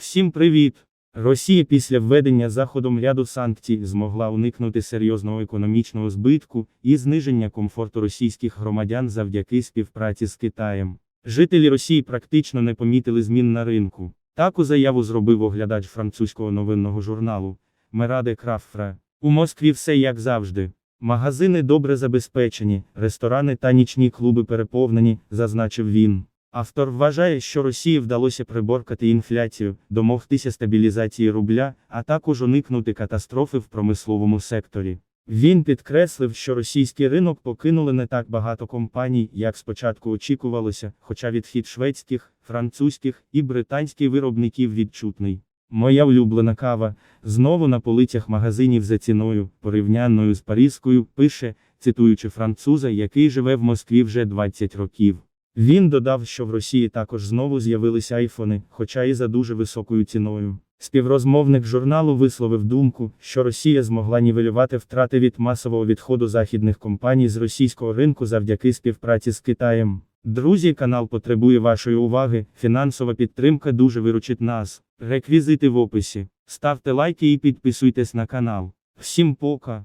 Всім привіт! Росія після введення заходом ряду санкцій змогла уникнути серйозного економічного збитку і зниження комфорту російських громадян завдяки співпраці з Китаєм. Жителі Росії практично не помітили змін на ринку. Таку заяву зробив оглядач французького новинного журналу Мераде Краффра. У Москві все як завжди. Магазини добре забезпечені, ресторани та нічні клуби переповнені, зазначив він. Автор вважає, що Росії вдалося приборкати інфляцію, домогтися стабілізації рубля, а також уникнути катастрофи в промисловому секторі. Він підкреслив, що російський ринок покинули не так багато компаній, як спочатку очікувалося, хоча відхід шведських, французьких і британських виробників відчутний. Моя улюблена кава знову на полицях магазинів за ціною, порівнянною з паризькою, пише, цитуючи француза, який живе в Москві вже 20 років. Він додав, що в Росії також знову з'явилися айфони, хоча і за дуже високою ціною. Співрозмовник журналу висловив думку, що Росія змогла нівелювати втрати від масового відходу західних компаній з російського ринку завдяки співпраці з Китаєм. Друзі, канал потребує вашої уваги. Фінансова підтримка дуже виручить нас. Реквізити в описі. Ставте лайки і підписуйтесь на канал. Всім пока!